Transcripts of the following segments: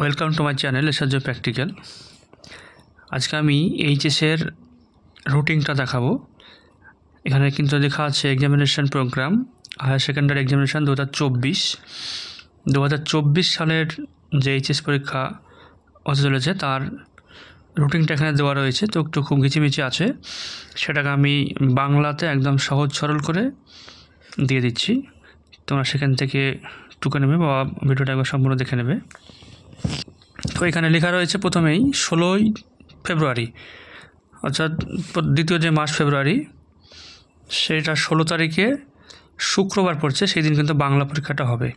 Welcome to my channel এসার্য practical আজকে আমি এইচএসের রুটিনটা দেখাবো। এখানে কিন্তু লেখা আছে examination program higher secondary examination দু হাজার চব্বিশ। দু হাজার চব্বিশ সালের যে এইচএস পরীক্ষা হতে চলেছে, তার রুটিনটা এখানে দেওয়া রয়েছে। তো একটু খুব ঘিচিমিচি আছে। সেটাকে আমি বাংলাতে একদম সহজ সরল করে দিয়ে দিচ্ছি। তোমরা সেখান থেকে টুকে নেবে বা ভিডিওটা একবার সম্পূর্ণ দেখে নেবে। তো এখানে লেখা রয়েছে প্রথমেই ষোলোই ফেব্রুয়ারি, অর্থাৎ দ্বিতীয় যে মাস ফেব্রুয়ারি, সেটা ষোলো তারিখে শুক্রবার পড়ছে, সেই দিন কিন্তু বাংলা পরীক্ষাটা হবে।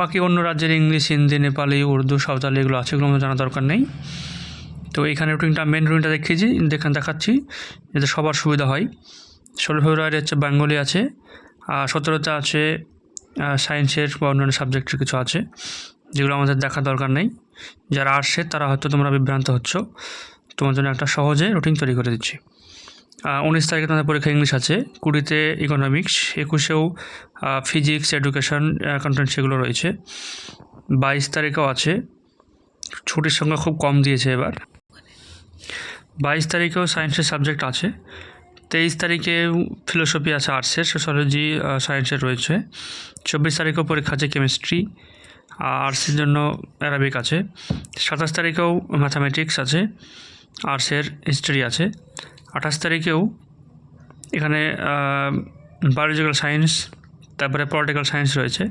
বাকি অন্য রাজ্যের ইংলিশ, হিন্দি, নেপালি, উর্দু, সাঁওতালি এগুলো আছে, এগুলো জানা দরকার নেই। তো এখানে রুটিনটা মেন রুটিনটা দেখিয়েছি, দেখান দেখাচ্ছি, যাতে সবার সুবিধা হয়। ষোলো ফেব্রুয়ারি হচ্ছে বেঙ্গলি আছে, আর সতেরোতে আছে সায়েন্সের বা অন্যান্য সাবজেক্টের কিছু আছে। যেগুলো আমাদের দেখার দরকার নেই। যারা আর্টসের তারা হয়তো তোমরা বিভ্রান্ত হচ্ছ। তোমার জন্য একটা সহজে রুটিন তৈরি করে দিচ্ছি। উনিশ তারিখে তোমাদের পরীক্ষা ইংলিশ আছে। কুড়িতে ইকোনমিক্স একুশেও ফিজিক্স এডুকেশন কন্টেন্ট সেগুলো রয়েছে। বাইশ তারিখেও আছে। ছুটির সংখ্যা খুব কম দিয়েছে এবার। বাইশ তারিখেও সায়েন্সের সাবজেক্ট আছে। তেইশ তারিখে ফিলোসফি আছে আর্টসের সোশ্যোলজি সায়েন্সের রয়েছে। চব্বিশ তারিখেও পরীক্ষা আছে কেমিস্ট্রি আর্টসের জন্য অ্যারাবিক আছে। সাতাশ তারিখেও ম্যাথামেটিক্স আছে, আর্টসের হিস্ট্রি আছে। আঠাশ তারিখেও এখানে বায়োলজিক্যাল সায়েন্স, তারপরে পলিটিক্যাল সায়েন্স রয়েছে।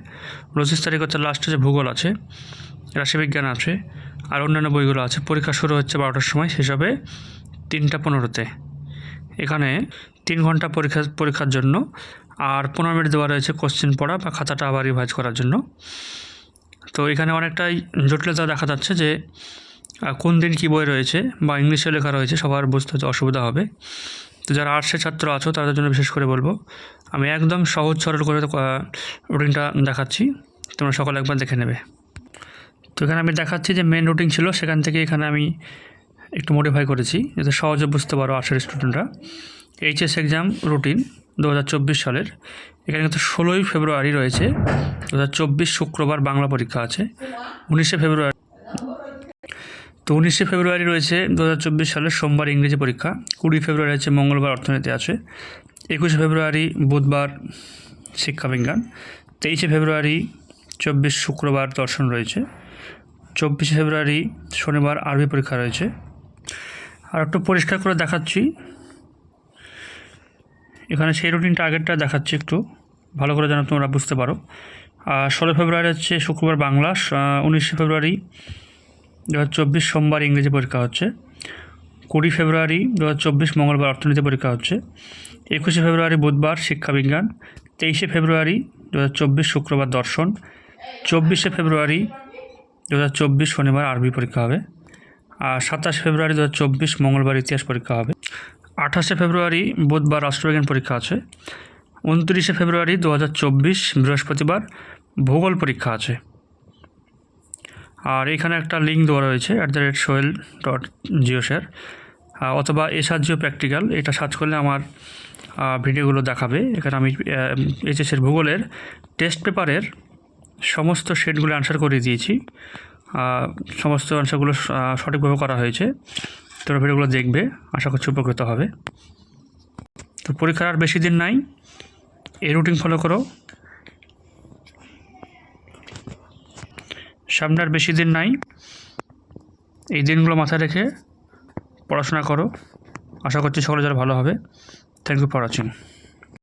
পঁচিশ তারিখ হচ্ছে লাস্টে যে ভূগোল আছে, রাশিবিজ্ঞান আছে, আর অন্যান্য বইগুলো আছে। পরীক্ষা শুরু হচ্ছে বারোটার সময় হবে তিনটা পনেরোতে। এখানে তিন ঘণ্টা পরীক্ষা, পরীক্ষার জন্য, আর পনেরো মিনিট দেওয়া রয়েছে কোশ্চেন পড়া বা খাতাটা আবার রিভাইজ করার জন্য। তো এখানে অনেকটাই জটিলতা দেখা যাচ্ছে যে কোন দিন কী বই রয়েছে বা ইংলিশে লেখা রয়েছে সবার বুঝতে অসুবিধা হবে। তো যারা আর্টসের ছাত্র আছো তাদের জন্য বিশেষ করে বলব, আমি একদম সহজ সরল করে রুটিনটা দেখাচ্ছি। তোমরা সকলে একবার দেখে নেবে। তো এখানে আমি দেখাচ্ছি যে মেন রুটিন ছিল, সেখান থেকে এখানে আমি একটু মডিফাই করেছি। যাতে সহজে বুঝতে পারো আর্টসের স্টুডেন্টরা এইচএস এক্সাম রুটিন দু হাজার চব্বিশ সালের। এখানে কিন্তু ষোলোই ফেব্রুয়ারি রয়েছে। দু হাজার চব্বিশ শুক্রবার বাংলা পরীক্ষা আছে। উনিশে ফেব্রুয়ারি তো উনিশে ফেব্রুয়ারি রয়েছে দু হাজার চব্বিশ সালের সোমবার ইংরেজি পরীক্ষা। কুড়ি ফেব্রুয়ারি আছে মঙ্গলবার অর্থনীতি আছে। একুশে ফেব্রুয়ারি বুধবার শিক্ষাবিজ্ঞান তেইশে ফেব্রুয়ারি চব্বিশ শুক্রবার দর্শন রয়েছে। চব্বিশে ফেব্রুয়ারি শনিবার আরবি পরীক্ষা রয়েছে। আর একটু পরিষ্কার করে দেখাচ্ছি এখানে সেই রুটিন টার্গেটটা দেখাচ্ছি একটু। ভালো করে যেন তোমরা বুঝতে পারো। আর ষোলো ফেব্রুয়ারি হচ্ছে শুক্রবার বাংলা উনিশে ফেব্রুয়ারি দু চব্বিশ সোমবার ইংরেজি পরীক্ষা হচ্ছে। কুড়ি ফেব্রুয়ারি দু চব্বিশ মঙ্গলবার অর্থনীতি পরীক্ষা হচ্ছে। একুশে ফেব্রুয়ারি বুধবার শিক্ষাবিজ্ঞান, তেইশে ফেব্রুয়ারি দু চব্বিশ শুক্রবার দর্শন, চব্বিশে ফেব্রুয়ারি দু চব্বিশ শনিবার আরবি পরীক্ষা হবে, আর সাতাশ ফেব্রুয়ারি দু চব্বিশ মঙ্গলবার ইতিহাস পরীক্ষা হবে। আঠাশে ফেব্রুয়ারি বুধবার রাষ্ট্রবিজ্ঞান পরীক্ষা আছে। উনত্রিশে ফেব্রুয়ারি দু হাজার চব্বিশ বৃহস্পতিবার ভূগোল পরীক্ষা আছে। আর এখানে একটা লিঙ্ক দেওয়া রয়েছে অ্যাট দ্য রেট সোয়েল ডট জিও শেয়ার অথবা এসার জিও প্র্যাকটিক্যাল এটা সার্চ করলে আমার ভিডিওগুলো দেখাবে। এখানে আমি এইচএসের ভূগোলের টেস্ট পেপারের সমস্ত সেটগুলো অ্যান্সার করে দিয়েছি। সমস্ত অ্যান্সারগুলো সঠিকভাবে করা হয়েছে। তোমরা ভিডিওগুলো দেখবে, আশা করছি উপকৃত হবে। তো পরীক্ষার আর বেশি দিন নাই, এই রুটিন ফলো করো। সামনে আর বেশি দিন নাই, এই দিনগুলো মাথায় রেখে পড়াশোনা করো। আশা করছি সকলে যারা ভালো হবে। Thank you for watching